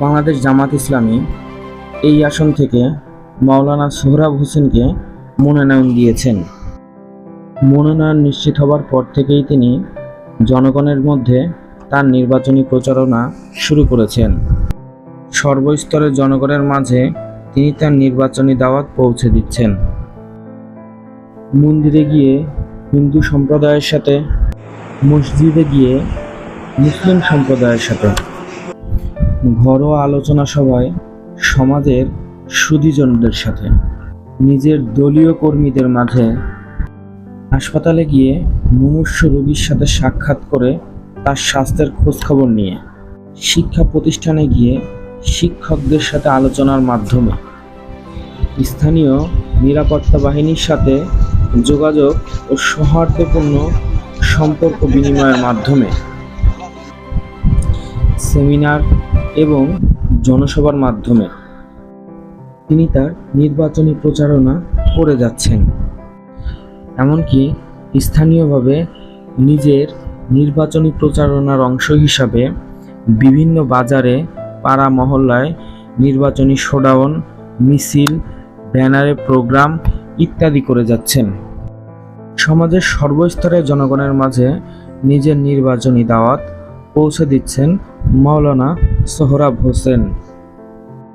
বাংলাদেশ জামাত ইসলামী এই আসন থেকে মাওলানা সোহরাব হোসেনকে মনোনয়ন দিয়েছেন। মনোনয়ন নিশ্চিত হবার পর থেকেই তিনি জনগণের মধ্যে তার নির্বাচনী প্রচারণা শুরু করেছেন। সর্বস্তরের জনগণের মাঝে তিনি তার নির্বাচনী দাওয়াত পৌঁছে দিচ্ছেন। মন্দিরে গিয়ে হিন্দু সম্প্রদায়ের সাথে, মসজিদে গিয়ে মুসলিম সম্প্রদায়ের সাথে। ঘরোয়া আলোচনা সভায় সমাজের সুদীজনদের সাথে, নিজের দলীয় কর্মীদের মাঝে হাসপাতালে গিয়ে মুমূর্ষ রোগীর সাথে সাক্ষাৎ করে তার স্বাস্থ্যের খোঁজখবর নিয়ে শিক্ষা প্রতিষ্ঠানে গিয়ে শিক্ষকদের সাথে আলোচনার মাধ্যমে স্থানীয় নিরাপত্তা বাহিনীর সাথে যোগাযোগ ও সৌহার্দ্যপূর্ণ সম্পর্ক বিনিময়ের মাধ্যমে সেমিনার এবং জনসভার মাধ্যমে তিনি তার নির্বাচনী প্রচারণা করে যাচ্ছেন। এমনকি স্থানীয়ভাবে নিজের নির্বাচনী প্রচারণার অংশ হিসাবে বিভিন্ন বাজারে, পাড়া মহল্লায় নির্বাচনী শোডাউন, মিছিল, ব্যানারে প্রোগ্রাম ইত্যাদি করে যাচ্ছেন। সমাজের সর্বস্তরের জনগণের মাঝে নিজের নির্বাচনী দাওয়াত পৌঁছে দিচ্ছেন মাওলানা সোহরাব হোসেন।